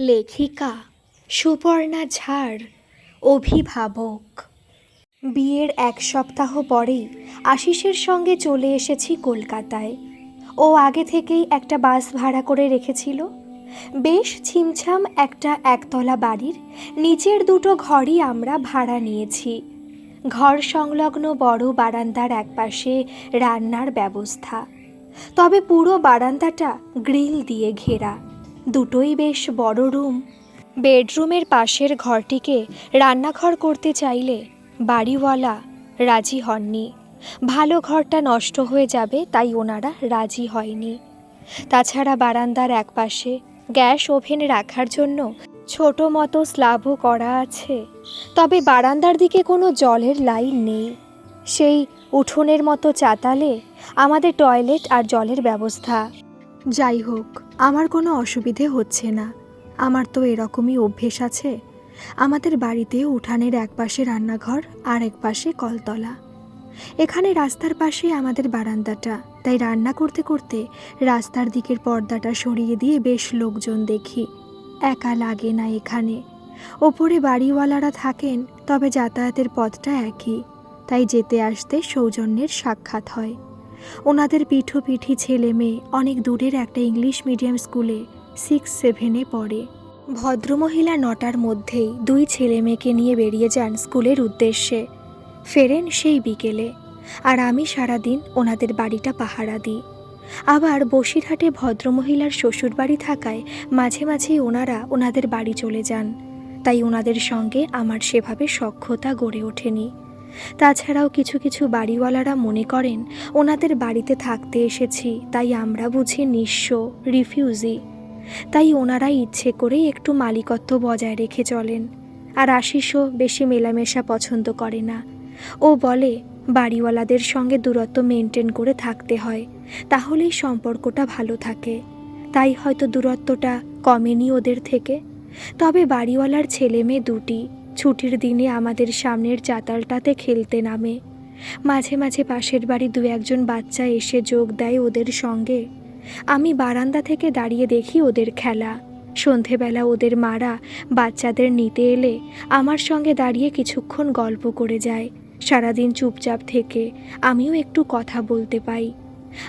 লেখিকা, সুপর্ণা ঝাড়, অভিভাবক। বিয়ের এক সপ্তাহ পরেই আশিসের সঙ্গে চলে এসেছি কলকাতায়। ও আগে থেকেই একটা বাস ভাড়া করে রেখেছিল। বেশ ছিমছাম একটা একতলা বাড়ির নিচের দুটো ঘরই আমরা ভাড়া নিয়েছি। ঘর সংলগ্ন বড় বারান্দার একপাশে রান্নার ব্যবস্থা। তবে পুরো বারান্দাটা গ্রিল দিয়ে ঘেরা। দুটোই বেশ বড় রুম। বেডরুমের পাশের ঘরটিকে রান্নাঘর করতে চাইলে বাড়িওয়ালা রাজি হননি। ভালো ঘরটা নষ্ট হয়ে যাবে, তাই ওনারা রাজি হয়নি। তাছাড়া বারান্দার একপাশে গ্যাস ওভেন রাখার জন্য ছোট মতো স্ল্যাবও করা আছে। তবে বারান্দার দিকে কোনো জলের লাইন নেই। সেই উঠোনের মতো চাতালে আমাদের টয়লেট আর জলের ব্যবস্থা। যাই হোক, আমার কোনো অসুবিধে হচ্ছে না। আমার তো এরকমই অভ্যেস আছে। আমাদের বাড়িতে উঠানের এক পাশে রান্নাঘর আর এক পাশে কলতলা। এখানে রাস্তার পাশে আমাদের বারান্দাটা। তাই রান্না করতে করতে রাস্তার দিকের পর্দাটা সরিয়ে দিয়ে বেশ লোকজন দেখি। একা লাগে না এখানে। ওপরে বাড়িওয়ালারা থাকেন, তবে যাতায়াতের পথটা একই। তাই যেতে আসতে সৌজন্যের সাক্ষাৎ হয়। ওনাদের পিঠোপিঠি ছেলে মেয়ে অনেক দূরের একটা ইংলিশ মিডিয়াম স্কুলে সিক্স সেভেনে পড়ে। ভদ্রমহিলা নটার মধ্যেই দুই ছেলে মেয়েকে নিয়ে বেরিয়ে যান স্কুলের উদ্দেশ্যে। ফেরেন সেই বিকেলে। আর আমি সারাদিন ওনাদের বাড়িটা পাহারা দিই। আবার বসিরহাটে ভদ্রমহিলার শ্বশুর বাড়ি থাকায় মাঝে মাঝেই ওনারা ওনাদের বাড়ি চলে যান। তাই ওনাদের সঙ্গে আমার সেভাবে সখ্যতা গড়ে ওঠেনি। তাছাড়াও কিছু কিছু বাড়িওয়ালারা মনে করেন, ওনাদের বাড়িতে থাকতে এসেছি, তাই আমরা বুঝি নিঃস্ব, রিফিউজি। তাই ওনারা ইচ্ছে করেই একটু মালিকত্ব বজায় রেখে চলেন। আর আশিসও বেশি মেলামেশা পছন্দ করে না। ও বলে, বাড়িওয়ালাদের সঙ্গে দূরত্ব মেনটেন করে থাকতে হয়, তাহলেই সম্পর্কটা ভালো থাকে। তাই হয়তো দূরত্বটা কমেনি ওদের থেকে। তবে বাড়িওয়ালার ছেলে মেয়ে দুটি। ছুটির দিনে আমাদের সামনের চাতালটাতে খেলতে নামে। মাঝে মাঝে পাশের বাড়ি দু একজন বাচ্চা এসে যোগ দেয় ওদের সঙ্গে। আমি বারান্দা থেকে দাঁড়িয়ে দেখি ওদের খেলা। সন্ধেবেলা ওদের মারা বাচ্চাদের নিতে এলে আমার সঙ্গে দাঁড়িয়ে কিছুক্ষণ গল্প করে যায়। সারাদিন চুপচাপ থেকে আমিও একটু কথা বলতে পাই।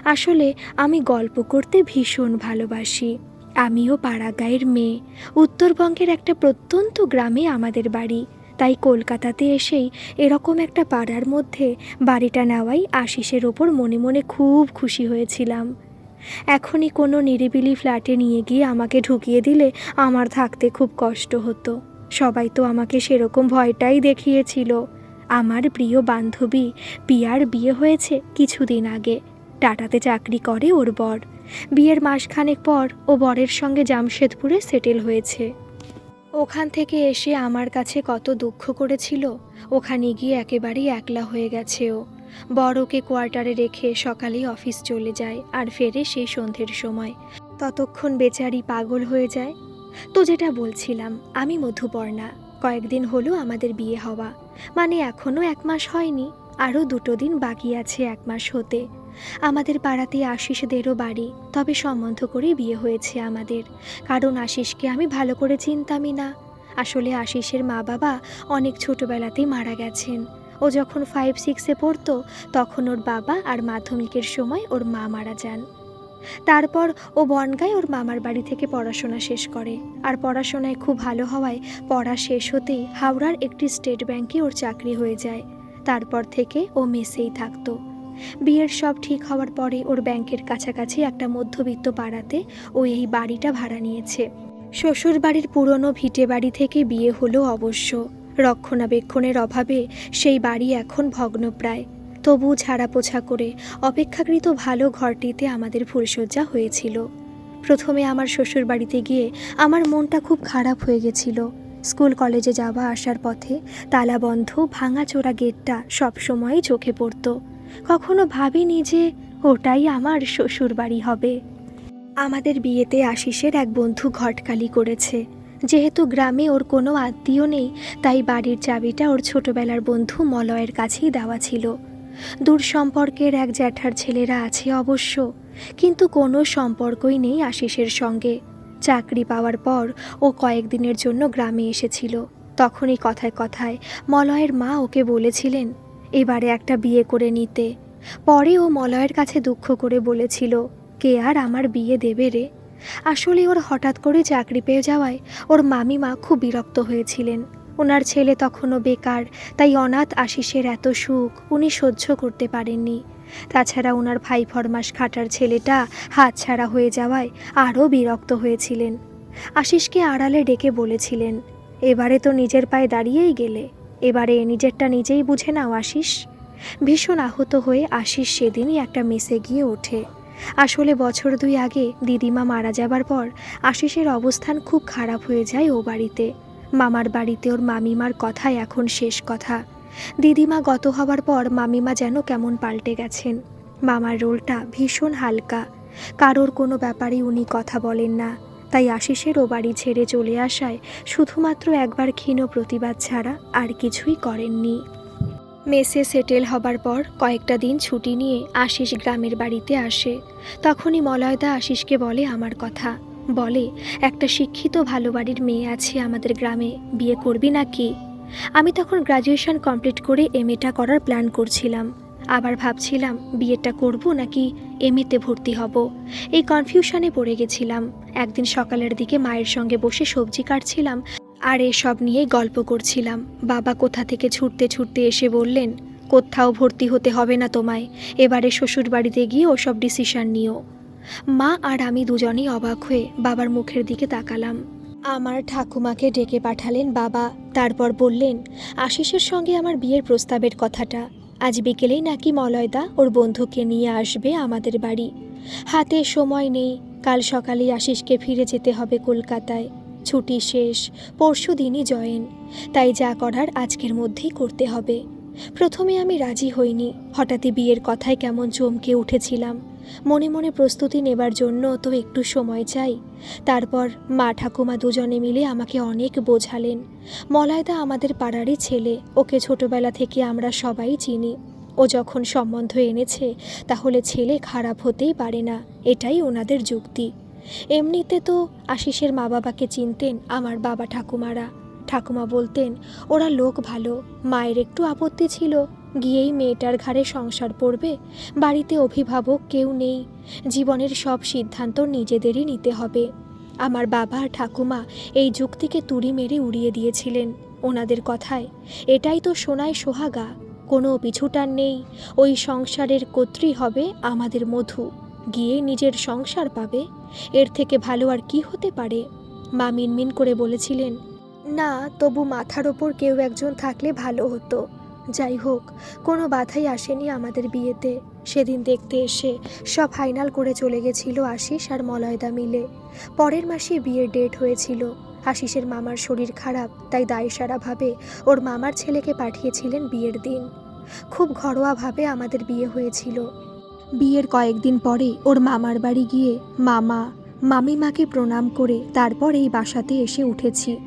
আসলে আমি গল্প করতে ভীষণ ভালোবাসি। আমিও পাড়া পাড়াগাঁয়ের মেয়ে। উত্তরবঙ্গের একটা প্রত্যন্ত গ্রামে আমাদের বাড়ি। তাই কলকাতাতে এসেই এরকম একটা পাড়ার মধ্যে বাড়িটা নেওয়াই আশিসের ওপর মনে মনে খুব খুশি হয়েছিলাম। এখনই কোনো নিরিবিলি ফ্ল্যাটে নিয়ে গিয়ে আমাকে ঢুকিয়ে দিলে আমার থাকতে খুব কষ্ট হতো। সবাই তো আমাকে সেরকম ভয়টাই দেখিয়েছিল। আমার প্রিয় বান্ধবী পিয়ার বিয়ে হয়েছে কিছুদিন আগে। টাটাতে চাকরি করে ওর বর। বিয়ের মাসখানেক পর ও বরের সঙ্গে জামশেদপুরে সেটেল হয়েছে। ওখান থেকে এসে আমার কাছে কত দুঃখ করেছিল, ওখানে গিয়ে একেবারেই একলা হয়ে গেছে ও। বড়কে কোয়ার্টারে রেখে সকালেই অফিস চলে যায় আর ফেরে সেই সন্ধ্যের সময়। ততক্ষণ বেচারি পাগল হয়ে যায়। তো যেটা বলছিলাম, আমি মধুপর্ণা, কয়েকদিন হলো আমাদের বিয়ে হওয়া। মানে এখনও এক মাস হয়নি, আরও দুটো দিন বাকি আছে এক মাস হতে। আমাদের পাড়াতে আশিসদেরও বাড়ি, তবে সম্বন্ধ করে বিয়ে হয়েছে আমাদের। কারণ আশিসকে আমি ভালো করে চিনতামই না। আসলে আশিসের মা বাবা অনেক ছোটবেলাতেই মারা গেছেন। ও যখন ফাইভ সিক্সে পড়তো, তখন ওর বাবা আর মাধ্যমিকের সময় ওর মা মারা যান। তারপর ও বনগায় ওর মামার বাড়ি থেকে পড়াশোনা শেষ করে। আর পড়াশোনায় খুব ভালো হওয়ায় পড়া শেষ হতেই হাওড়ার একটি স্টেট ব্যাংকে ওর চাকরি হয়ে যায়। তারপর থেকে ও মেসেই থাকতো। বিয়ের সব ঠিক হওয়ার পরে ওর ব্যাংকের কাছাকাছি একটা মধ্যবিত্ত পাড়াতে ও এই বাড়িটা ভাড়া নিয়েছে। শ্বশুর বাড়ির পুরনো ভিটে বাড়ি থেকে বিয়ে হলো অবশ্য। রক্ষণাবেক্ষণের অভাবে সেই বাড়ি এখন ভগ্নপ্রায়। তবু ঝাড়া পোছা করে অপেক্ষাকৃত ভালো ঘরটিতে আমাদের ফুলসজ্জা হয়েছিল। প্রথমে আমার শ্বশুর বাড়িতে গিয়ে আমার মনটা খুব খারাপ হয়ে গেছিল। স্কুল কলেজে যাওয়া আসার পথে তালাবন্ধ, ভাঙাচোরা গেটটা সবসময়ই চোখে পড়তো। কখনো ভাবিনি যে ওটাই আমার শ্বশুর বাড়ি হবে। আমাদের বিয়েতে আশিসের এক বন্ধু ঘটকালি করেছে। যেহেতু গ্রামে ওর কোনো আত্মীয় নেই, তাই বাড়ির চাবিটা ওর ছোটবেলার বন্ধু মলয়ের কাছেই দেওয়া ছিল। দূর সম্পর্কের এক জ্যাঠার ছেলেরা আছে অবশ্য, কিন্তু কোনো সম্পর্কই নেই আশিসের সঙ্গে। চাকরি পাওয়ার পর ও কয়েকদিনের জন্য গ্রামে এসেছিল। তখনই কথায় কথায় মলয়ের মা ওকে বলেছিলেন এবারে একটা বিয়ে করে নিতে। পরে ও মলয়ের কাছে দুঃখ করে বলেছিল, কে আর আমার বিয়ে দেবে রে? আসলে ওর হঠাৎ করে চাকরি পেয়ে যাওয়ায় ওর মামিমা খুব বিরক্ত হয়েছিলেন। ওনার ছেলে তখনও বেকার, তাই অনাথ আশিসের এত সুখ উনি সহ্য করতে পারেননি। তাছাড়া ওনার ভাই ফরমাস খাটার ছেলেটা হাতছাড়া হয়ে যাওয়ায় আরও বিরক্ত হয়েছিলেন। আশিসকে আড়ালে ডেকে বলেছিলেন, এবারে তো নিজের পায়ে দাঁড়িয়েই গেলে। এবারে নিজেরটা নিজেই বুঝে নাও, আশিস। ভীষণ আহত হয়ে আশিস সেদিনই একটা মেসে গিয়ে ওঠে। আসলে বছর দুই আগে দিদিমা মারা যাবার পর আশিসের অবস্থান খুব খারাপ হয়ে যায় ও বাড়িতে। মামার বাড়িতে ওর মামিমার কথাই এখন শেষ কথা। দিদিমা গত হবার পর মামিমা যেন কেমন পাল্টে গেছেন। মামার রোলটা ভীষণ হালকা। কারোর কোনো ব্যাপারে উনি কথা বলেন না। তাই আশিসের ও বাড়ি ছেড়ে চলে আসায় শুধুমাত্র একবার ক্ষীণ প্রতিবাদ ছাড়া আর কিছুই করেননি। মেসে সেটেল হবার পর কয়েকটা দিন ছুটি নিয়ে আশিস গ্রামের বাড়িতে আসে। তখনই মলয়দা আশিসকে বলে আমার কথা। বলে, একটা শিক্ষিত, ভালো বাড়ির মেয়ে আছে আমাদের গ্রামে, বিয়ে করবি নাকি? আমি তখন গ্র্যাজুয়েশন কমপ্লিট করে এমএটা করার প্ল্যান করছিলাম। আবার ভাবছিলাম, বিয়েটা করব নাকি এমএতে ভর্তি হব? এই কনফিউশনে পড়ে গেছিলাম। একদিন সকালের দিকে মায়ের সঙ্গে বসে সবজি কাটছিলাম আর এসব নিয়েই গল্প করছিলাম। বাবা কোথা থেকে ছুটতে ছুটতে এসে বললেন, কোথাও ভর্তি হতে হবে না তোমায়, এবারে শ্বশুর বাড়িতে গিয়ে ওসব ডিসিশন নিও। মা আর আমি দুজনেই অবাক হয়ে বাবার মুখের দিকে তাকালাম। আমার ঠাকুমাকে ডেকে পাঠালেন বাবা, তারপর বললেন, আশিসের সঙ্গে আমার বিয়ের প্রস্তাবের কথাটা। আজ বিকেলেই নাকি মলয়দা ওর বন্ধুকে নিয়ে আসবে আমাদের বাড়ি। হাতে সময় নেই, কাল সকালেই আশিসকে ফিরে যেতে হবে কলকাতায়। ছুটি শেষ, পরশু দিনই জয়েন, তাই যা করার আজকের মধ্যেই করতে হবে। প্রথমে আমি রাজি হইনি। হঠাৎই বিয়ের কথায় কেমন চমকে উঠেছিলাম। মনে মনে প্রস্তুতি নেবার জন্য তো একটু সময় চাই। তারপর মা ঠাকুমা দুজনে মিলে আমাকে অনেক বোঝালেন। মলায়দা আমাদের পাড়ারই ছেলে, ওকে ছোটবেলা থেকে আমরা সবাই চিনি। ও যখন সম্বন্ধ এনেছে, তাহলে ছেলে খারাপ হতেই পারে না, এটাই ওনাদের যুক্তি। এমনিতে তো আশিসের মা বাবাকে চিনতেন আমার বাবা ঠাকুমারা। ঠাকুমা বলতেন, ওরা লোক ভালো, মায়ের একটু আপত্তি ছিল। গিয়েই মেয়েটার ঘাড়ে সংসার পড়বে, বাড়িতে অভিভাবক কেউ নেই। জীবনের সব সিদ্ধান্ত নিজেদেরই নিতে হবে। আমার বাবা আর ঠাকুমা এই যুক্তিকে তুড়ি মেরে উড়িয়ে দিয়েছিলেন ওনাদের কথায়। এটাই তো সোনায় সোহাগা, কোনো পিছুটার নেই। ওই সংসারের কর্ত্রী হবে আমাদের মধু, গিয়ে নিজের সংসার পাবে। এর থেকে ভালো আর কি হতে পারে? মা মিনমিন করে বলেছিলেন না, তবু মাথার ওপর কেউ একজন থাকলে ভালো হতো। যাই হোক, কোনো বাধাই আসেনি আমাদের বিয়েতে। সেদিন দেখতে এসে সব ফাইনাল করে চলে গেছিল আশিস আর মলয়দা মিলে। পরের মাসে বিয়ের ডেট হয়েছিল। আশিসের মামার শরীর খারাপ, তাই দায়সারাভাবে ওর মামার ছেলেকে পাঠিয়েছিলেন বিয়ের দিন। খুব ঘরোয়াভাবে আমাদের বিয়ে হয়েছিল। বিয়ের কয়েকদিন পরে ওর মামার বাড়ি গিয়ে মামা, মামিমাকে প্রণাম করে তারপর এই বাসাতে এসে উঠেছি।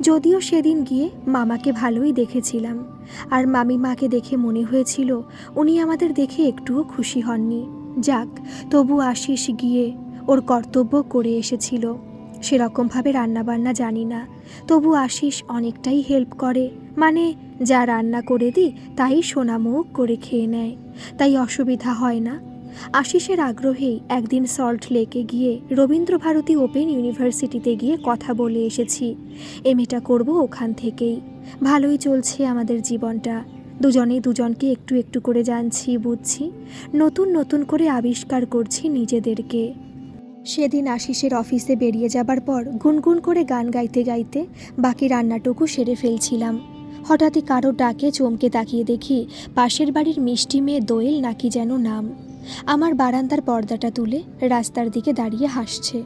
যদিও সেদিন গিয়ে মামাকে ভালোই দেখেছিলাম। আর মামি মাকে দেখে মনে হয়েছিল উনি আমাদের দেখে একটুও খুশি হননি। যাক, তবু আশিস গিয়ে ওর কর্তব্য করে এসেছিল। সেরকমভাবে রান্নাবান্না জানি না। তবু আশিস অনেকটাই হেল্প করে। মানে যা রান্না করে দিই, তাই সোনামুখ করে খেয়ে নেয়। তাই অসুবিধা হয় না। আশিসের আগ্রহেই একদিন সল্ট লেকে গিয়ে রবীন্দ্রভারতী ওপেন ইউনিভার্সিটিতে গিয়ে কথা বলে এসেছি। এমএটা করব ওখান থেকেই। ভালোই চলছে আমাদের জীবনটা। দুজনেই দুজনকে একটু একটু করে জানছি, বুঝছি। নতুন নতুন করে আবিষ্কার করছি নিজেদেরকে। সেদিন আশিসের অফিসে বেরিয়ে যাবার পর গুনগুন করে গান গাইতে গাইতে বাকি রান্নাটুকু সেরে ফেলছিলাম। হঠাৎই কারও ডাকে চমকে তাকিয়ে দেখি পাশের বাড়ির মিষ্টি মেয়ে দোয়েল নাকি যেন নাম। আমার বারান্দার পর্দাটা তুলে রাস্তার দিকে দাঁড়িয়ে হাসছে।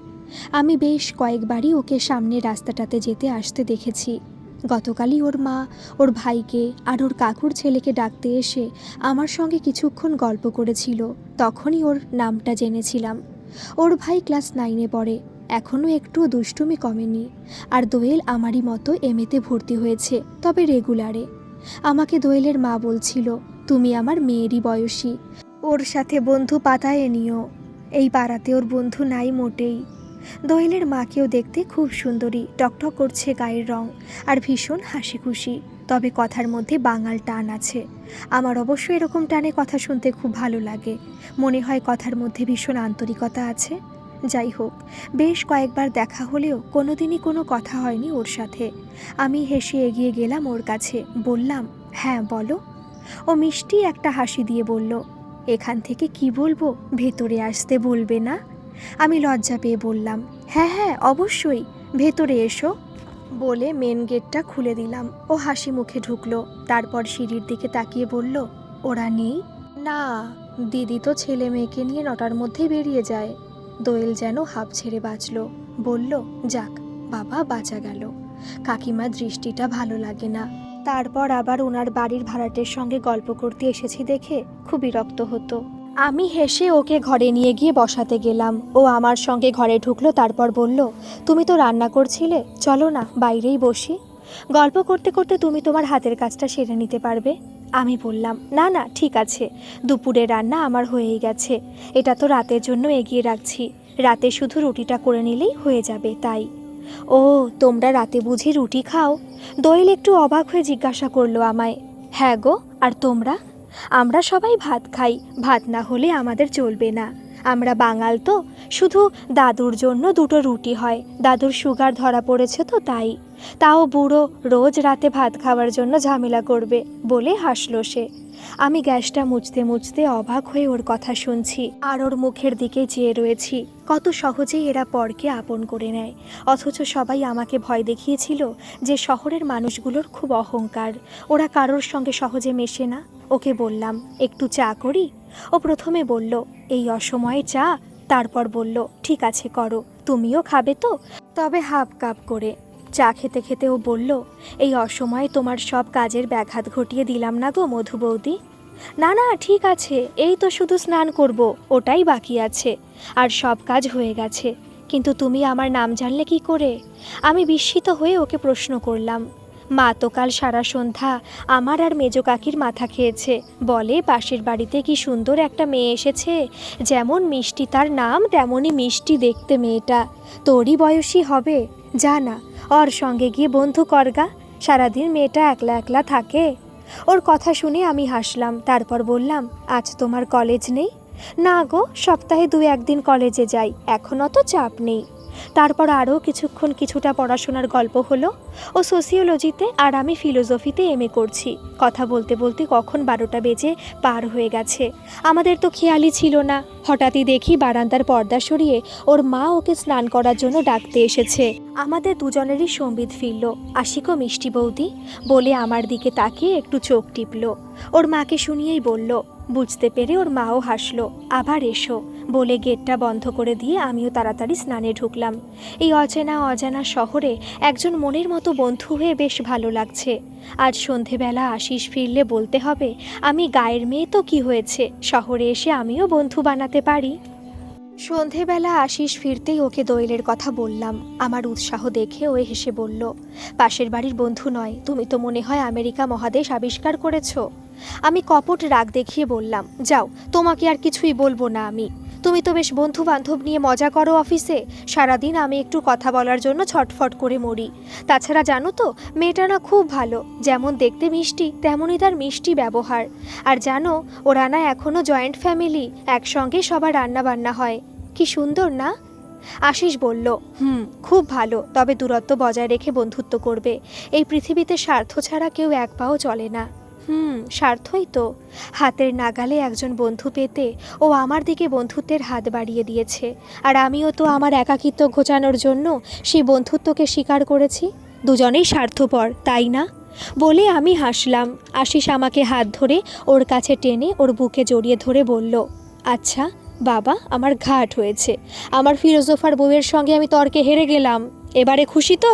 আমি বেশ কয়েকবারই ওকে সামনে রাস্তাটাতে যেতে আসতে দেখেছি। গতকালই ওর মা, ওর ভাইকে আর ওর কাকুর ছেলেকে ডাকতে এসে আমার সঙ্গে কিছুক্ষণ গল্প করেছিল। তখনই ওর নামটা জেনেছিলাম। ওর ভাই ক্লাস নাইনে পড়ে এখনও একটুও দুষ্টুমি কমেনি আর দোয়েল আমারই মতো এমএতে ভর্তি হয়েছে, তবে রেগুলারে। আমাকে দোয়েলের মা বলছিল, তুমি আমার মেয়েরই বয়সী। ওর সাথে বন্ধু পাতায় নিও। এই পাড়াতে ওর বন্ধু নাই মোটেই। দোয়েলের মাকেও দেখতে খুব সুন্দরী, টকটক করছে গায়ের রং আর ভীষণ হাসি খুশি তবে কথার মধ্যে বাঙাল টান আছে। আমার অবশ্য এরকম টানে কথা শুনতে খুব ভালো লাগে। মনে হয় কথার মধ্যে ভীষণ আন্তরিকতা আছে। যাই হোক, বেশ কয়েকবার দেখা হলেও কোনোদিনই কোনো কথা হয়নি ওর সাথে। আমি হেসে এগিয়ে গেলাম ওর কাছে, বললাম হ্যাঁ বলো। ও মিষ্টি একটা হাসি দিয়ে বলল এখান থেকে কি বলব? ভেতরে আসতে বলবে না? আমি লজ্জা পেয়ে বললাম হ্যাঁ হ্যাঁ অবশ্যই, ভেতরে এসো। বলে মেন গেটটা খুলে দিলাম। ও হাসি মুখে ঢুকলো, তারপর সিঁড়ির দিকে তাকিয়ে বলল, ওরা নেই? না, দিদি তো ছেলে মেয়েকে নিয়ে নটার মধ্যেই বেরিয়ে যায়। দোয়েল যেন হাফ ছেড়ে বাঁচল। বলল, যাক, বাবা বাঁচা গেল। কাকিমার দৃষ্টিটা ভালো লাগে না। তারপর আবার ওনার বাড়ির ভাড়াটের সঙ্গে গল্প করতে এসেছি দেখে খুব বিরক্ত হতো। আমি হেসে ওকে ঘরে নিয়ে গিয়ে বসাতে গেলাম। ও আমার সঙ্গে ঘরে ঢুকলো, তারপর বলল, তুমি তো রান্না করছিলে, চলো না, বাইরেই বসি। গল্প করতে করতে তুমি তোমার হাতের কাজটা সেরে নিতে পারবে? আমি বললাম, না না, ঠিক আছে। দুপুরে রান্না আমার হয়েই গেছে। এটা তো রাতের জন্য এগিয়ে রাখছি। রাতে শুধু রুটিটা করে নিলেই হয়ে যাবে, তাই। ও, তোমরা রাতে বুঝি রুটি খাও? দোয়েল একটু অবাক হয়ে জিজ্ঞাসা করল আমায়। হ্যাঁ গো, আর তোমরা? আমরা সবাই ভাত খাই, ভাত না হলে আমাদের চলবে না। আমরা বাঙাল তো, শুধু দাদুর জন্য দুটো রুটি হয়। দাদুর সুগার ধরা পড়েছে তো তাই। তাও বুড়ো রোজ রাতে ভাত খাওয়ার জন্য ঝামেলা করবে, বলে হাসলো সে। আমি গ্যাসটা মুছতে মুছতে অবাক হয়ে ওর কথা শুনছি। আর ওর মুখের দিকে চেয়ে রয়েছি। কত সহজেই এরা পরকে আপন করে নেয়। অথচ সবাই আমাকে ভয় দেখিয়েছিল যে শহরের মানুষগুলোর খুব অহংকার। ওরা কারোর সঙ্গে সহজে মেশে না। ওকে বললাম, একটু চা করি? ও প্রথমে বলল, এই অসময়ে চা। তারপর বলল, ঠিক আছে, করো। তুমিও খাবে তো? তবে হাফ কাপ করে। চা খেতে খেতে ও বলল, এই অসময়ে তোমার সব কাজের ব্যাঘাত ঘটিয়ে দিলাম না গো মধু বৌদি? না না, ঠিক আছে, এই তো শুধু স্নান করব, ওটাই বাকি আছে, আর সব কাজ হয়ে গেছে। কিন্তু তুমি আমার নাম জানলে কি করে? আমি বিস্মিত হয়ে ওকে প্রশ্ন করলাম, মা তো কাল সারা সন্ধ্যা আমার আর মেজো কাকির মাথা খেয়েছে, বলে পাশের বাড়িতে কি সুন্দর একটা মেয়ে এসেছে? যেমন মিষ্টি তার নাম, তেমনই মিষ্টি দেখতে মেয়েটা। তোরই বয়সী হবে যা না ওর সঙ্গে গিয়ে বন্ধু করগা সারাদিন মেয়েটা একলা একলা থাকে। ওর কথা শুনে আমি হাসলাম, তারপর বললাম, আজ তোমার কলেজ নেই? না গো, সপ্তাহে দু একদিন কলেজে যাই, এখন অত চাপ নেই। তারপর আরও কিছুক্ষণ কিছুটা পড়াশোনার গল্প হলো ও সোসিওলজিতে আর আমি ফিলোসফিতে এমএ করছি। কথা বলতে বলতে কখন বারোটা বেজে পার হয়ে গেছে। আমাদের তো খেয়ালই ছিল না। হঠাৎই দেখি বারান্দার পর্দা সরিয়ে ওর মা ওকে স্নান করার জন্য ডাকতে এসেছে। আমাদের দুজনেরই সম্বিত ফিরল। আশিকো মিষ্টি বৌদি বলে আমার দিকে তাকিয়ে একটু চোখ টিপল। ওর মাকে শুনিয়েই বলল, বুঝতে পেরে ওর মাও হাসলো। আবার এসো। বলে গেটটা বন্ধ করে দিয়ে আমিও তাড়াতাড়ি স্নানে ঢুকলাম। এই অচেনা অজানা শহরে একজন মনের মতো বন্ধু হয়ে বেশ ভালো লাগছে। আজ সন্ধেবেলা আশিস ফিরলে বলতে হবে, আমি গায়ের মেয়ে তো কি হয়েছে? শহরে এসে আমিও বন্ধু বানাতে পারি? সন্ধেবেলা আশিস ফিরতেই ওকে দোয়েলের কথা বললাম। আমার উৎসাহ দেখে ও হেসে বলল, পাশের বাড়ির বন্ধু নয়, তুমি তো মনে হয় আমেরিকা মহাদেশ আবিষ্কার করেছ। আমি কপট রাগ দেখিয়ে বললাম, যাও, তোমাকে আর কিছুই বলব না আমি। তুমি তো বেশ বন্ধু বান্ধব নিয়ে মজা করো অফিসে। সারাদিন আমি একটু কথা বলার জন্য ছটফট করে মরি। তাছাড়া জানো তো, মেয়েটা না খুব ভালো। যেমন দেখতে মিষ্টি, তেমনই তার মিষ্টি ব্যবহার। আর জানো, ওরা না এখনও জয়েন্ট ফ্যামিলি, একসঙ্গে সবার রান্না বান্না হয়। কি সুন্দর না? আশিস বলল, হুম, খুব ভালো, তবে দূরত্ব বজায় রেখে বন্ধুত্ব করবে। এই পৃথিবীতে স্বার্থ ছাড়া কেউ এক পাও চলে না। হুম স্বার্থই তো। হাতের নাগালে একজন বন্ধু পেতে ও আমার দিকে বন্ধুত্বের হাত বাড়িয়ে দিয়েছে। আর আমিও তো আমার একাকিত্ব ঘোচানোর জন্য সেই বন্ধুত্বকে স্বীকার করেছি। দুজনেই স্বার্থপর, তাই না? বলে আমি হাসলাম। আশিস আমাকে হাত ধরে ওর কাছে টেনে ওর বুকে জড়িয়ে ধরে বলল আচ্ছা বাবা, আমার ঘাট হয়েছে। আমার ফিলোজোফার বউয়ের সঙ্গে আমি তর্কে হেরে গেলাম। এবারে খুশি তো?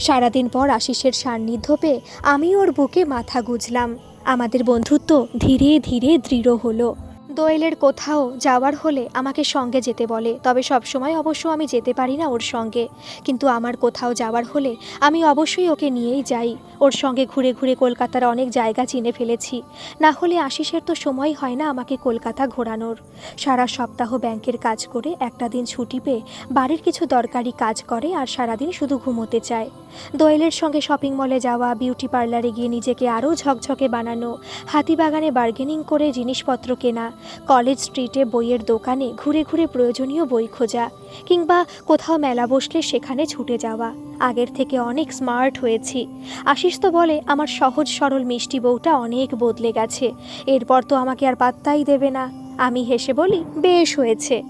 সারাদিন পর আশিসের সান্নিধ্য পেয়ে আমি ওর বুকে মাথা গুজলাম। আমাদের বন্ধুত্ব ধীরে ধীরে দৃঢ় হলো। দোয়েলের কোথাও যাওয়ার হলে আমাকে সঙ্গে যেতে বলে, তবে সব সময় অবশ্য আমি যেতে পারি না ওর সঙ্গে। কিন্তু আমার কোথাও যাওয়ার হলে আমি অবশ্যই ওকে নিয়েই যাই। ওর সঙ্গে ঘুরে ঘুরে কলকাতার অনেক জায়গা চিনে ফেলেছি। না হলে আশিসের তো সময় হয় না আমাকে কলকাতা ঘোরানোর। সারা সপ্তাহ ব্যাংকের কাজ করে একটা দিন ছুটি পেয়ে বাড়ির কিছু দরকারি কাজ করে আর সারাদিন শুধু ঘুমোতে চায়। দোয়েলের সঙ্গে শপিং মলে যাওয়া, বিউটি পার্লারে গিয়ে নিজেকে আরও ঝকঝকে বানানো, হাতিবাগানে বার্গেনিং করে জিনিসপত্র কেনা কলেজ স্ট্রিটে বইয়ের দোকানে ঘুরে ঘুরে প্রয়োজনীয় বই খোঁজা, কিংবা কোথাও মেলা বসলে সেখানে ছুটে যাওয়া। আগের থেকে অনেক স্মার্ট হয়েছি। আশিস তো বলে, আমার সহজ সরল মিষ্টি বউটা অনেক বদলে গেছে। এরপর তো আমাকে আর পাত্তাই দেবে না। আমি হেসে বলি, বেশ হয়েছে।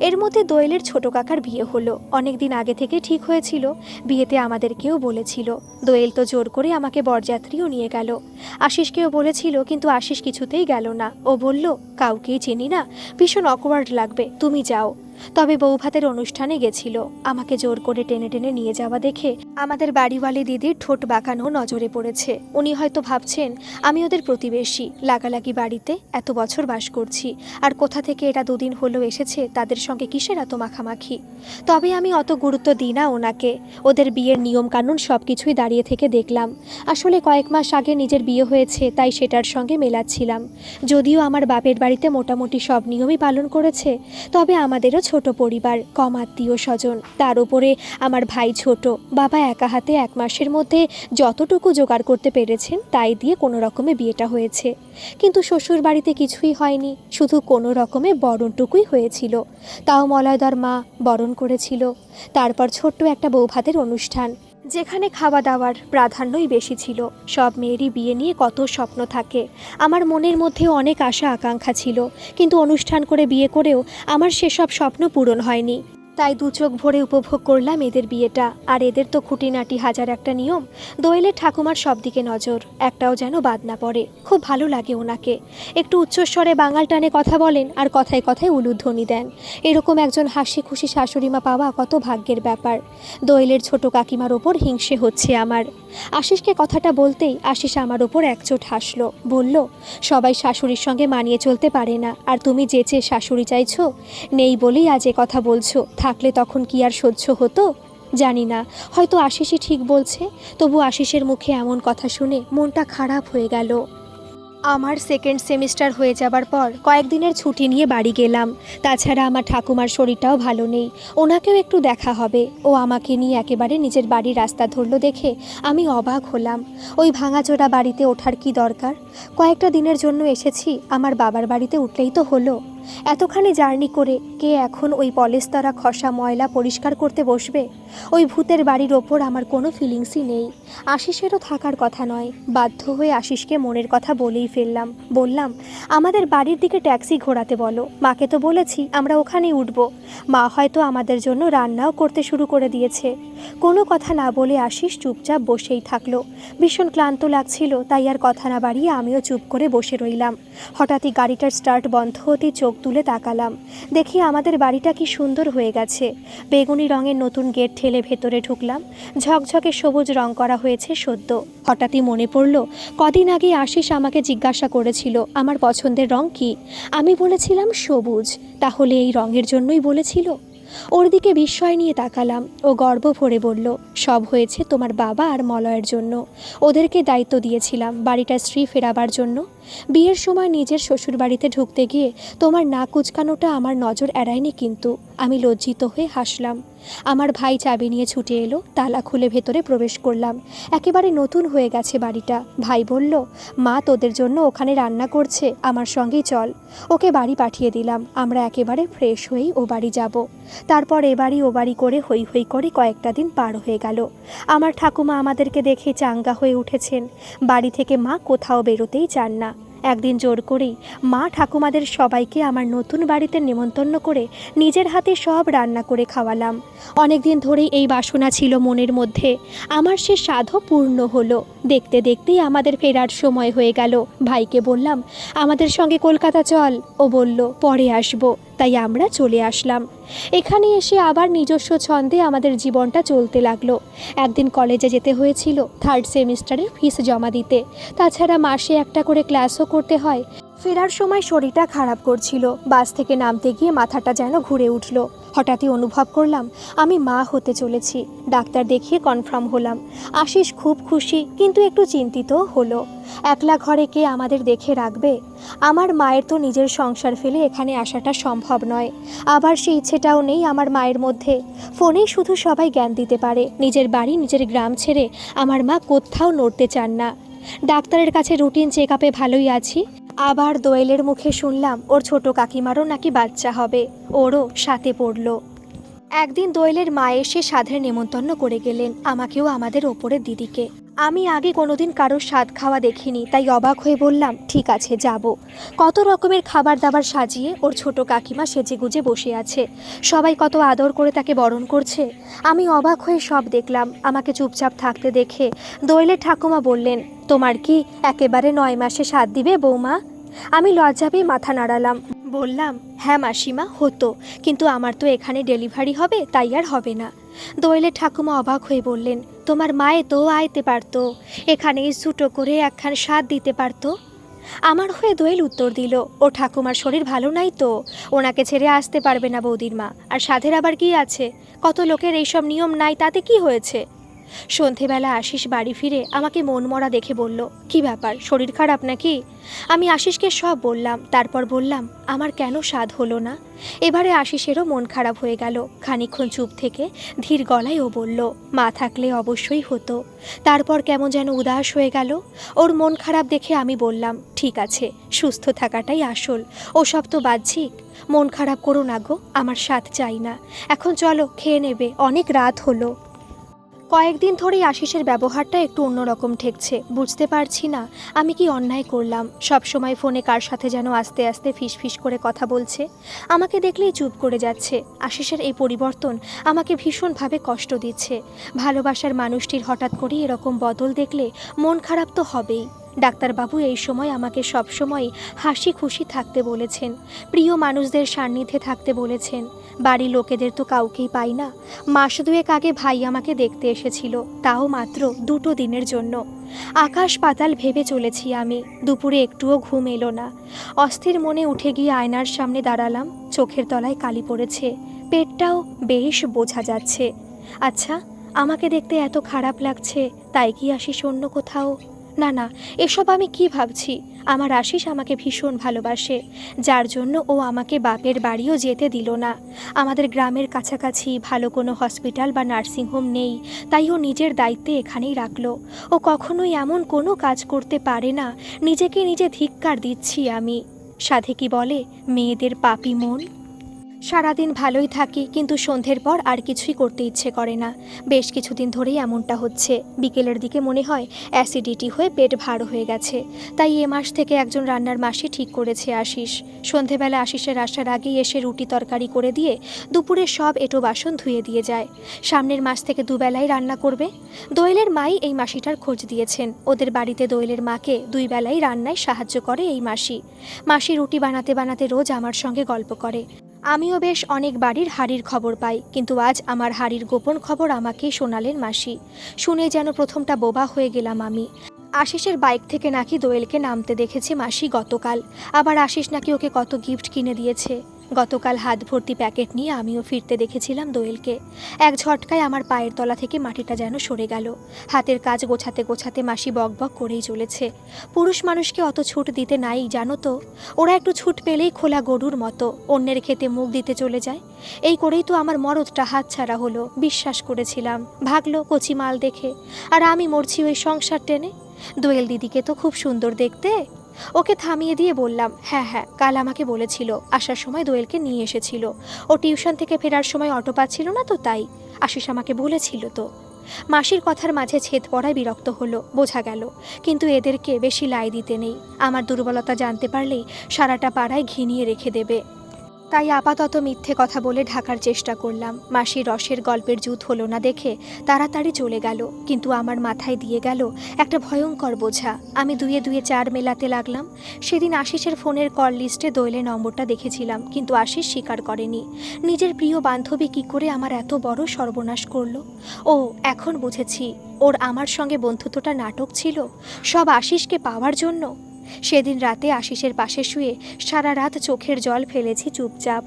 এর মধ্যে দোয়েলের ছোট কাকার বিয়ে হলো। অনেক দিন আগে থেকে ঠিক হয়েছিল। বিয়েতে আমাদেরকেও বলেছিল। দোয়েল তো জোর করে আমাকে বরযাত্রীও নিয়ে গেল। আশিসকেও বলেছিল, কিন্তু আশিস কিছুতেই গেল না। ও বলল, কাউকেই চিনি না। ভীষণ অকওয়ার্ড লাগবে। তুমি যাও। তবে বৌভাতের অনুষ্ঠানে গেছিল। আমাকে জোর করে টেনে টেনে নিয়ে যাওয়া দেখে আমাদের বাড়িওয়ালি দিদির ঠোঁট বাঁকানো নজরে পড়েছে। উনি হয়তো ভাবছেন, আমি ওদের প্রতিবেশী। লাগালাগি বাড়িতে এত বছর বাস করছি। আর কোথা থেকে এরা দুদিন হলো এসেছে, তাদের সঙ্গে কিসের এত মাখামাখি? তবে আমি অত গুরুত্ব দিই না ওনাকে। ওদের বিয়ের নিয়মকানুন সব কিছুই দাঁড়িয়ে থেকে দেখলাম। আসলে কয়েক মাস আগে নিজের বিয়ে হয়েছে, তাই সেটার সঙ্গে মেলাচ্ছিলাম। যদিও আমার বাপের বাড়িতে মোটামুটি সব নিয়মই পালন করেছে, তবে আমাদেরও ছোট পরিবার, কম আত্মীয় স্বজন। তার উপরে আমার ভাই ছোট। বাবা একা হাতে এক মাসের মধ্যে যতটুকু জোগাড় করতে পেরেছেন, তাই দিয়ে কোনো রকমে বিয়েটা হয়েছে। কিন্তু শ্বশুর বাড়িতে কিছুই হয়নি। শুধু কোনো রকমে বরণটুকুই হয়েছিল। তাও মলয়দার মা বরণ করেছিল। তারপর ছোট্ট একটা বৌভাতের অনুষ্ঠান। যেখানে খাওয়া দাওয়ার প্রাধান্যই বেশি ছিল। সব মেয়েরই বিয়ে নিয়ে কত স্বপ্ন থাকে। আমার মনের মধ্যে অনেক আশা আকাঙ্ক্ষা ছিল। কিন্তু অনুষ্ঠান করে বিয়ে করেও আমার সেসব স্বপ্ন পূরণ হয়নি। তাই দু চোখ ভরে উপভোগ করলাম এদের বিয়েটা। আর এদের তো খুঁটিনাটি হাজার একটা নিয়ম। দোয়েলের ঠাকুমার সব দিকে নজর। একটাও যেন বাদ না পড়ে। খুব ভালো লাগে ওনাকে। একটু উচ্চস্বরে বাঙাল টানে কথা বলেন আর কথায় কথায় উলুধ্বনি দেন। এরকম একজন হাসি খুশি শাশুড়িমা পাওয়া কত ভাগ্যের ব্যাপার। দোয়েলের ছোট কাকিমার ওপর হিংসে হচ্ছে আমার। আশিসকে কথাটা বলতেই আশিস আমার ওপর একচোট হাসলো। বলল, সবাই শাশুড়ির সঙ্গে মানিয়ে চলতে পারে না। আর তুমি যেচে শাশুড়ি চাইছো, নেই বলেই আজ এ কথা বলছো। থাকলে তখন কি আর সহ্য হতো? জানি না। হয়তো আশিসই ঠিক বলছে। তবু আশিসের মুখে এমন কথা শুনে মনটা খারাপ হয়ে গেল। আমার সেকেন্ড সেমিস্টার হয়ে যাবার পর কয়েকদিনের ছুটি নিয়ে বাড়ি গেলাম। তাছাড়া আমার ঠাকুমার শরীরটাও ভালো নেই। ওনাকেও একটু দেখা হবে। ও আমাকে নিয়ে একেবারে নিজের বাড়ির রাস্তা ধরলো দেখে আমি অবাক হলাম। ওই ভাঙাচোরা বাড়িতে ওঠার কি দরকার? কয়েকটা দিনের জন্য এসেছি। আমার বাবার বাড়িতে উঠলেই তো হলো। এতখানি জার্নি করে কে এখন ওই পলেস্তরা খসা ময়লা পরিষ্কার করতে বসবে? ওই ভূতের বাড়ির ওপর আমার কোনো ফিলিংসই নেই। আশিসেরও থাকার কথা নয়। বাধ্য হয়ে আশিসকে মনের কথা বলেই ফেললাম। বললাম, আমাদের বাড়ির দিকে ট্যাক্সি ঘোরাতে বলো। মাকে তো বলেছি আমরা ওখানেই উঠবো। মা হয়তো আমাদের জন্য রান্নাও করতে শুরু করে দিয়েছে। কোনো কথা না বলে আশিস চুপচাপ বসেই থাকল। ভীষণ ক্লান্ত লাগছিল, তাই আর কথা না বাড়িয়ে আমিও চুপ করে বসে রইলাম। হঠাৎই গাড়িটার স্টার্ট বন্ধ হতেই চোখ তুলে তাকালাম। দেখি আমাদের বাড়িটা কি সুন্দর হয়ে গেছে। বেগুনি রঙের নতুন গেট ঠেলে ভেতরে ঢুকলাম। ঝকঝকে সবুজ রং করা হয়েছে সদ্য। হঠাৎই মনে পড়ল, কদিন আগে আশিস আমাকে জিজ্ঞাসা করেছিল, আমার পছন্দের রং কি? আমি বলেছিলাম, সবুজ। তাহলে এই রঙের জন্যই বলেছিল। ওর দিকে বিস্ময় নিয়ে তাকালাম ও গর্ব ভরে বলল, সব হয়েছে তোমার বাবা আর মলয়ের জন্য। ওদেরকে দায়িত্ব দিয়েছিলাম বাড়িটা স্ত্রী ফেরাবার জন্য। বিয়ের সময় নিজের শ্বশুর বাড়িতে ঢুকতে গিয়ে তোমার না কুচকানোটা আমার নজর এড়ায়নি কিন্তু। আমি লজ্জিত হয়ে হাসলাম। আমার ভাই চাবি নিয়ে ছুটে এলো, তালা খুলে ভেতরে প্রবেশ করলাম। একেবারে নতুন হয়ে গেছে বাড়িটা। ভাই বলল, মা তোদের জন্য ওখানে রান্না করছে, আমার সঙ্গেই চল। ওকে বাড়ি পাঠিয়ে দিলাম। আমরা একেবারে ফ্রেশ হয়েই ও বাড়ি যাব। তারপর এ বাড়ি ও বাড়ি করে হই হই করে কয়েকটা দিন পার হয়ে গেল। আমার ঠাকুমা আমাদেরকে দেখে চাঙ্গা হয়ে উঠেছেন। বাড়ি থেকে মা কোথাও বেরোতেই চান না। একদিন জোর করেই মা ঠাকুমাদের সবাইকে আমার নতুন বাড়িতে নেমন্তন্ন করে নিজের হাতে সব রান্না করে খাওয়ালাম। অনেক দিন ধরেই এই বাসনা ছিল মনের মধ্যে। আমার সে সাধ পূর্ণ হলো। দেখতে দেখতেই আমাদের ফেরার সময় হয়ে গেল। ভাইকে বললাম, আমাদের সঙ্গে কলকাতা চল। ও বলল, পরে আসব। তাই আমরা চলে আসলাম। এখানে এসে আবার নিজস্ব ছন্দে আমাদের জীবনটা চলতে লাগল। একদিন কলেজে যেতে হয়েছিল থার্ড সেমিস্টারের ফিস জমা দিতে। তাছাড়া মাসে একটা করে ক্লাসও করতে হয়। ফেরার সময় শরীরটা খারাপ করছিল। বাস থেকে নামতে গিয়ে মাথাটা যেন ঘুরে উঠল। হঠাৎই অনুভব করলাম, আমি মা হতে চলেছি। ডাক্তার দেখিয়ে কনফার্ম হলাম। আশিস খুব খুশি, কিন্তু একটু চিন্তিত হলো। একলা ঘরে কে আমাদের দেখে রাখবে? আমার মায়ের তো নিজের সংসার ফেলে এখানে আসাটা সম্ভব নয়। আবার সেই ইচ্ছেটাও নেই আমার মায়ের মধ্যে। ফোনেই শুধু সবাই জ্ঞান দিতে পারে। নিজের বাড়ি, নিজের গ্রাম ছেড়ে আমার মা কোথাও নড়তে চান না। ডাক্তারের কাছে রুটিন চেক আপে ভালোই আছি। আবার দোয়েলের মুখে শুনলাম ওর ছোট কাকিমারও নাকি বাচ্চা হবে, ওরও সাথে পড়ল। একদিন দোয়েলের মা এসে সাধের নেমন্তন্ন করে গেলেন, আমাকেও আমাদের ওপরের দিদিকে। আমি আগে কোনোদিন কারোর স্বাদ খাওয়া দেখিনি, তাই অবাক হয়ে বললাম, ঠিক আছে, যাব। কত রকমের খাবার দাবার সাজিয়ে ওর ছোট কাকিমা সেজে গুজে বসে আছে। সবাই কত আদর করে তাকে বরণ করছে। আমি অবাক হয়ে সব দেখলাম, আমাকে চুপচাপ থাকতে দেখে। দোয়েলের ঠাকুমা বললেন, তোমার কি একেবারে নয় মাসে স্বাদ দিবে বৌমা? আমি লজ্জা পেয়ে মাথা নাড়ালাম। বললাম হ্যাঁ মাসিমা, হতো, কিন্তু আমার তো এখানে ডেলিভারি হবে, তাই আর হবে না। দোয়েলের ঠাকুমা অবাক হয়ে বললেন তোমার মায়ে তো আইতে পারত, এখানে ছুটো করে একখান স্বাদ দিতে পারত। আমার হয়ে দোয়েল উত্তর দিল, ও ঠাকুমার শরীর ভালো নাই তো? ওনাকে ছেড়ে আসতে পারবে না বৌদির মা। আর সাধের আবার কি আছে? কত লোকের এইসব নিয়ম নাই, তাতে কি হয়েছে? সন্ধেবেলা আশিস বাড়ি ফিরে আমাকে মন মরা দেখে বলল, কি ব্যাপার? শরীর খারাপ নাকি? আমি আশিসকে সব বললাম, তারপর বললাম, আমার কেন স্বাদ হলো না? এবারে আশিসেরও মন খারাপ হয়ে গেল। খানিকক্ষণ চুপ থেকে ধীর গলায় ও বলল, মা থাকলে অবশ্যই হতো। তারপর কেমন যেন উদাস হয়ে গেল। ওর মন খারাপ দেখে আমি বললাম, ঠিক আছে, সুস্থ থাকাটাই আসল। ওসব তো বাহ্যিক। মন খারাপ করো না গো, আমার স্বাদ চাই না। এখন চলো, খেয়ে নেবে। অনেক রাত হলো। কয়েকদিন ধরেই আশিসের ব্যবহারটা একটু অন্যরকম ঠেকছে, বুঝতে পারছি না, আমি কি অন্যায় করলাম? সব সময় ফোনে কার সাথে যেন আস্তে আস্তে ফিস করে কথা বলছে। আমাকে দেখলেই চুপ করে যাচ্ছে। আশিসের এই পরিবর্তন আমাকে ভীষণভাবে কষ্ট দিচ্ছে। ভালোবাসার মানুষটির হঠাৎ করেই এরকম বদল দেখলে মন খারাপ তো হবেই। ডাক্তারবাবু এই সময় আমাকে সবসময় হাসি খুশি থাকতে বলেছেন, প্রিয় মানুষদের সান্নিধ্যে থাকতে বলেছেন। বাড়ির লোকেদের তো কাউকেই পাই না। মাস দুয়েক আগে ভাই আমাকে দেখতে এসেছিল, তাও মাত্র দুটো দিনের জন্য। আকাশ পাতাল ভেবে চলেছি আমি, দুপুরে একটুও ঘুম এলো না। অস্থির মনে উঠে গিয়ে আয়নার সামনে দাঁড়ালাম, চোখের তলায় কালি পড়েছে, পেটটাও বেশ বোঝা যাচ্ছে। আচ্ছা আমাকে দেখতে এত খারাপ লাগছে, তাই কি আসিস অন্য কোথাও? না না, এসব আমি কি ভাবছি? আমার আশিস আমাকে ভীষণ ভালোবাসে। যার জন্য ও আমাকে বাপের বাড়িও যেতে দিল না। আমাদের গ্রামের কাছাকাছি ভালো কোনো হসপিটাল বা নার্সিংহোম নেই, তাই ও নিজের দায়িত্বে এখানেই রাখল। ও কখনোই এমন কোনো কাজ করতে পারে না, নিজেকে নিজে ধিক্কার দিচ্ছি আমি। সাধে কি বলে, মেয়েদের পাপি মন? সারাদিন ভালোই থাকি, কিন্তু সন্ধ্যের পর আর কিছুই করতে ইচ্ছে করে না। বেশ কিছুদিন ধরেই এমনটা হচ্ছে। বিকেলের দিকে মনে হয় অ্যাসিডিটি হয়ে পেট ভার হয়ে গেছে। তাই এ মাস থেকে একজন রান্নার মাসি ঠিক করেছে আশিস। সন্ধেবেলা আশিসের আসার আগেই এসে রুটি তরকারি করে দিয়ে দুপুরে সব এটো বাসন ধুয়ে দিয়ে যায়। সামনের মাস থেকে দুবেলাই রান্না করবে। দোয়েলের মাই এই মাসিটার খোঁজ দিয়েছেন। ওদের বাড়িতে দোয়েলের মাকে দুই বেলাই রান্নায় সাহায্য করে এই মাসি। মাসি রুটি বানাতে বানাতে রোজ আমার সঙ্গে গল্প করে। আমিও বেশ অনেক বাড়ির হাড়ির খবর পাই, কিন্তু আজ আমার হাড়ির গোপন খবর আমাকে শোনালেন মাসি। শুনে যেন প্রথমটা বোবা হয়ে গেলাম আমি। আশিসের বাইক থেকে নাকি দোয়েলকে নামতে দেখেছে মাসি গতকাল। আবার আশিস নাকি ওকে কত গিফট কিনে দিয়েছে। গতকাল হাত ভর্তি প্যাকেট নিয়ে আমিও ফিরতে দেখেছিলাম দোয়েলকে। এক ঝটকায় আমার পায়ের তলা থেকে মাটিটা যেন সরে গেল। হাতের কাজ গোছাতে গোছাতে মাসি বকবক করেই চলেছে। পুরুষ মানুষকে অত ছুট দিতে নাই, জানো তো? ওরা একটু ছুট পেলেই খোলা গরুর মতো, অন্যের খেতে মুখ দিতে চলে যায়। এই করেই তো আমার মরদটা হাত ছাড়া হলো, বিশ্বাস করেছিলাম। ভাগলো কচি মাল দেখে, আর আমি মরছি ওই সংসার টেনে। দোয়েল দিদিকে তো খুব সুন্দর দেখতে ওকে থামিয়ে দিয়ে বললাম হ্যাঁ হ্যাঁ কাল আমাকে বলেছিল, আসার সময় দোয়েলকে নিয়ে এসেছিল। ও টিউশন থেকে ফেরার সময় অটো পাচ্ছিল না তো তাই। আশিস আমাকে বলেছিল তো। মাসির কথার মাঝে ছেদ পড়ায় বিরক্ত হলো, বোঝা গেল। কিন্তু এদেরকে বেশি লাই দিতে নেই। আমার দুর্বলতা জানতে পারলেই সারাটা পাড়ায় ঘিনিয়ে রেখে দেবে। তাই আপাতত মিথ্যে কথা বলে ঢাকার চেষ্টা করলাম। মাসির রসের গল্পের জুত হলো না দেখে তাড়াতাড়ি চলে গেল। কিন্তু আমার মাথায় দিয়ে গেল একটা ভয়ঙ্কর বোঝা। আমি দুয়ে দুয়ে চার মেলাতে লাগলাম। সেদিন আশিসের ফোনের কল লিস্টে দোয়েলের নম্বরটা দেখেছিলাম, কিন্তু আশিস স্বীকার করেনি। নিজের প্রিয় বান্ধবী কি করে আমার এত বড় সর্বনাশ করল? ও, এখন বুঝেছি। ওর আমার সঙ্গে বন্ধুত্বটা নাটক ছিল। সব আশিসকে পাওয়ার জন্য। সেদিন রাতে আশিসের পাশে শুয়ে সারা রাত চোখের জল ফেলেছি চুপচাপ।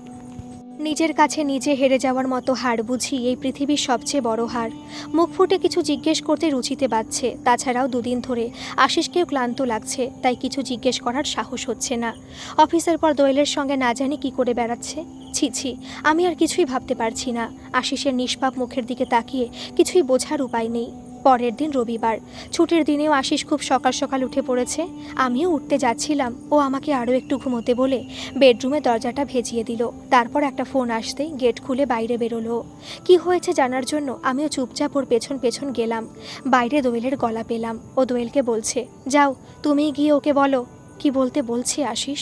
নিজের কাছে নিজে হেরে যাওয়ার মতো হার বুঝি এই পৃথিবীর সবচেয়ে বড় হার। মুখ ফুটে কিছু জিজ্ঞেস করতে রুচিতে বাজছে তাছাড়াও দুদিন ধরে আশিসকেও ক্লান্ত লাগছে, তাই কিছু জিজ্ঞেস করার সাহস হচ্ছে না। অফিসের পর দোয়েলের সঙ্গে না জানি কি করে বেড়াচ্ছে। ছি ছি, আমি আর কিছুই ভাবতে পারছি না। আশিসের নিষ্পাপ মুখের দিকে তাকিয়ে কিছুই বোঝার উপায় নেই। পরের দিন রবিবার। ছুটির দিনেও আশিস খুব সকাল সকাল উঠে পড়েছে। আমিও উঠতে যাচ্ছিলাম। ও আমাকে আরও একটু ঘুমোতে বলে বেডরুমে দরজাটা ভেজিয়ে দিল। তারপর একটা ফোন আসতেই গেট খুলে বাইরে বেরোলো। কি হয়েছে জানার জন্য? আমিও চুপচাপ ওর পেছন পেছন গেলাম। বাইরে দোয়েলের গলা পেলাম। ও দোয়েলকে বলছে, যাও তুমি গিয়ে ওকে বলো। কি বলতে বলছি আশিস?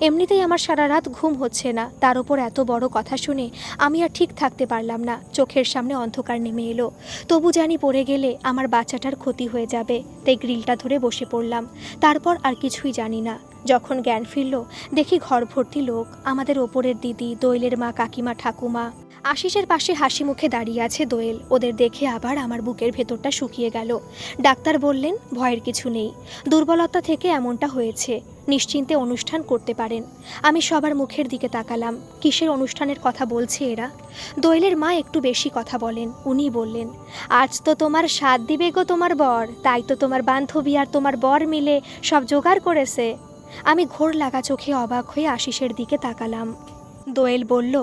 এমনিতেই আমার সারা রাত ঘুম হচ্ছে না। তার উপর এত বড় কথা শুনে আমি আর ঠিক থাকতে পারলাম না। চোখের সামনে অন্ধকার নেমে এলো। তবু জানি পড়ে গেলে আমার বাচ্চাটার ক্ষতি হয়ে যাবে, তাই গ্রিলটা ধরে বসে পড়লাম। তারপর আর কিছুই জানি না। যখন জ্ঞান ফিরল, দেখি ঘর ভর্তি লোক, আমাদের ওপরের দিদি, দোয়েলের মা, কাকিমা, ঠাকুমা। আশিসের পাশে হাসি মুখে দাঁড়িয়ে আছে দোয়েল। ওদের দেখে আবার আমার বুকের ভেতরটা শুকিয়ে গেল। ডাক্তার বললেন, ভয়ের কিছু নেই। দুর্বলতা থেকে এমনটা হয়েছে। নিশ্চিন্তে অনুষ্ঠান করতে পারেন। আমি সবার মুখের দিকে তাকালাম। কিসের অনুষ্ঠানের কথা বলছে এরা? দোয়েলের মা একটু বেশি কথা বলেন। উনি বললেন, আজ তো তোমার স্বাদ দিবে গো তোমার বর। তাই তো তোমার বান্ধবী আর তোমার বর মিলে সব জোগাড় করেছে। আমি ঘোর লাগা চোখে অবাক হয়ে আশিসের দিকে তাকালাম। দোয়েল বলল,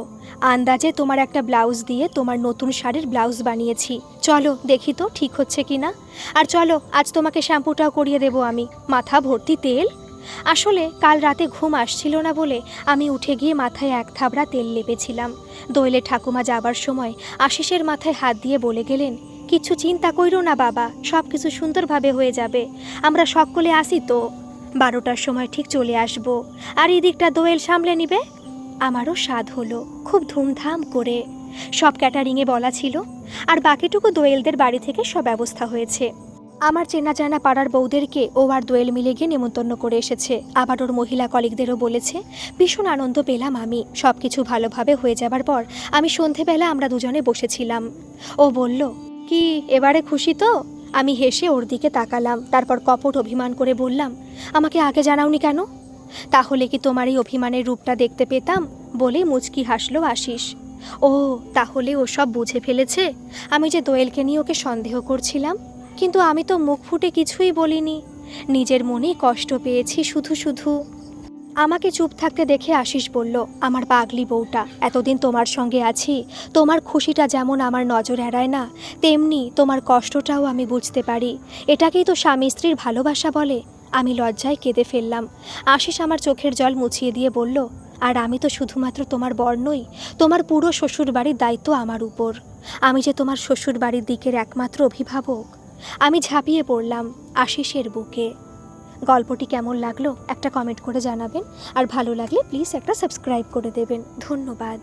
আন্দাজে তোমার একটা ব্লাউজ দিয়ে তোমার নতুন শাড়ির ব্লাউজ বানিয়েছি। চলো, দেখি তো ঠিক হচ্ছে কি না। আর চলো, আজ তোমাকে শ্যাম্পুটাও করিয়ে দেবো আমি। মাথা ভর্তি তেল? আসলে, কাল রাতে ঘুম আসছিল না বলে আমি উঠে গিয়ে মাথায় এক থাবড়া তেল লেপেছিলাম। দোয়েলে ঠাকুমা যাবার সময় আশিসের মাথায় হাত দিয়ে বলে গেলেন, কিছু চিন্তা কইরো না বাবা সব কিছু সুন্দরভাবে হয়ে যাবে। আমরা সকলে আসি তো। বারোটার সময় ঠিক চলে আসব। আর এই দিকটা দোয়েল সামলে নিবে? আমারও স্বাদ হলো, খুব ধুমধাম করে। সব ক্যাটারিংয়ে বলা ছিল, আর বাকিটুকু দোয়েলদের বাড়ি থেকে সব ব্যবস্থা হয়েছে। আমার চেনা জানা পাড়ার বউদেরকে ও আর দোয়েল মিলে গিয়ে নেমন্তন্ন করে এসেছে। আবার ওর মহিলা কলিগদেরও বলেছে, ভীষণ আনন্দ পেলাম আমি। সব কিছু ভালোভাবে হয়ে যাবার পর আমি সন্ধেবেলা আমরা দুজনে বসেছিলাম। ও বলল, কি, এবারে খুশি তো? আমি হেসে ওর দিকে তাকালাম। তারপর কপট অভিমান করে বললাম, আমাকে আগে জানাওনি কেন? তাহলে কি তোমার এই অভিমানের রূপটা দেখতে পেতাম? বলে মুচকি হাসলো আশিস। ও, তাহলে ও সব বুঝে ফেলেছে? আমি যে দোয়েলকে নিয়ে ওকে সন্দেহ করছিলাম, কিন্তু আমি তো মুখ ফুটে কিছুই বলিনি। নিজের মনেই কষ্ট পেয়েছি শুধু শুধু। আমাকে চুপ থাকতে দেখে আশিস বলল, আমার পাগলি বউটা, এতদিন তোমার সঙ্গে আছি। তোমার খুশিটা যেমন আমার নজর এড়ায় না, তেমনি তোমার কষ্টটাও আমি বুঝতে পারি। এটাকেই তো স্বামী স্ত্রীর ভালোবাসা বলে। আমি লজ্জায় কেঁদে ফেললাম। আশিস আমার চোখের জল মুছিয়ে দিয়ে বলল, আর আমি তো শুধুমাত্র তোমার বর নই, তোমার পুরো শ্বশুর বাড়ির দায়িত্ব আমার উপর। আমি যে তোমার শ্বশুর বাড়ির দিকের একমাত্র অভিভাবক, আমি ঝাঁপিয়ে পড়লাম আশিসের বুকে। গল্পটি কেমন লাগল একটা কমেন্ট করে জানাবেন, আর ভালো লাগলে প্লিজ একটা সাবস্ক্রাইব করে দেবেন। ধন্যবাদ।